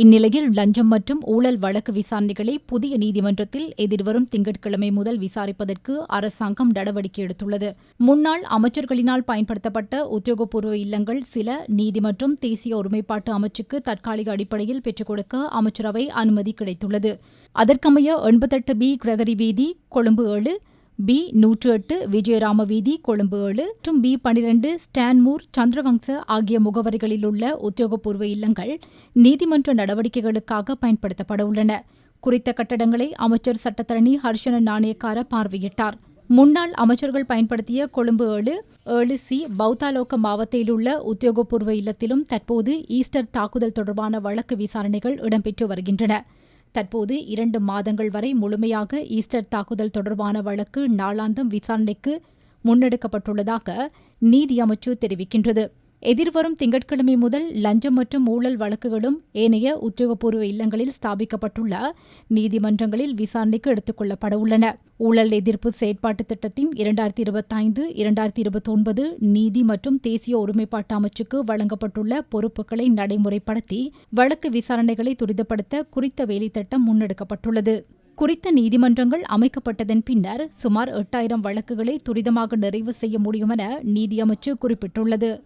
இந்நிலையில் லஞ்சம் மற்றும் ஊழல் வழக்கு விசாரணைகளை புதிய நீதிமன்றத்தில் எதிர்வரும் திங்கட்கிழமை முதல் விசாரிப்பதற்கு அரசாங்கம் நடவடிக்கை எடுத்துள்ளது. முன்னாள் அமைச்சர்களினால் பயன்படுத்தப்பட்ட உத்தியோகபூர்வ இல்லங்கள் சில நீதிமன்றம் தேசிய ஒருமைப்பாட்டு அமைச்சுக்கு தற்காலிக அடிப்படையில் பெற்றுக் கொடுக்க அமைச்சரவை அனுமதி கிடைத்துள்ளது. அதற்கமைய எண்பத்தெட்டு பி கிரகரி வீதி கொழும்பு ஏழு பி நூற்று எட்டு விஜயராம வீதி கொழும்பு ஏழு மற்றும் பி பனிரெண்டு ஸ்டான்மூர் சந்திரவங்ச ஆகிய முகவரிகளில் உள்ள உத்தியோகபூர்வ இல்லங்கள் நீதிமன்ற நடவடிக்கைகளுக்காக பயன்படுத்தப்பட உள்ளன குறித்த கட்டடங்களை அமைச்சர் சட்டத்தரணி ஹர்ஷன நாணயக்கார பார்வையிட்டார். முன்னாள் அமைச்சர்கள் பயன்படுத்திய கொழும்பு ஏழு ஏழு சி பௌத்தாலோக்க மாவட்டத்தில் உள்ள உத்தியோகபூர்வ இல்லத்திலும் தற்போது ஈஸ்டர் தாக்குதல் தொடர்பான வழக்கு விசாரணைகள் இடம்பெற்று வருகின்றன. தற்போது இரண்டு மாதங்கள் வரை முழுமையாக ஈஸ்டர் தாக்குதல் தொடர்பான வழக்கு நாளாந்தம் விசாரணைக்கு முன்னெடுக்கப்பட்டுள்ளதாக நீதியமைச்சு தெரிவிக்கின்றது. எதிர்வரும் திங்கட்கிழமை முதல் லஞ்சம் மற்றும் ஊழல் வழக்குகளும் ஏனைய உத்தியோகபூர்வ இல்லங்களில் ஸ்தாபிக்கப்பட்டுள்ள நீதிமன்றங்களில் விசாரணைக்கு எடுத்துக் கொள்ளப்பட உள்ளன. ஊழல் எதிர்ப்பு செயற்பாட்டு திட்டத்தின் இரண்டாயிரத்தி இருபத்தைந்து இரண்டாயிரத்தி இருபத்தொன்பது நீதி மற்றும் தேசிய ஒருமைப்பாட்டு அமைச்சுக்கு வழங்கப்பட்டுள்ள பொறுப்புகளை நடைமுறைப்படுத்தி வழக்கு விசாரணைகளை துரிதப்படுத்த குறித்த வேலைத்திட்டம் முன்னெடுக்கப்பட்டுள்ளது. குறித்த நீதிமன்றங்கள் அமைக்கப்பட்டதன் பின்னர் சுமார் எட்டாயிரம் வழக்குகளை துரிதமாக நிறைவு செய்ய முடியும் என நீதியமைச்சு குறிப்பிட்டுள்ளது.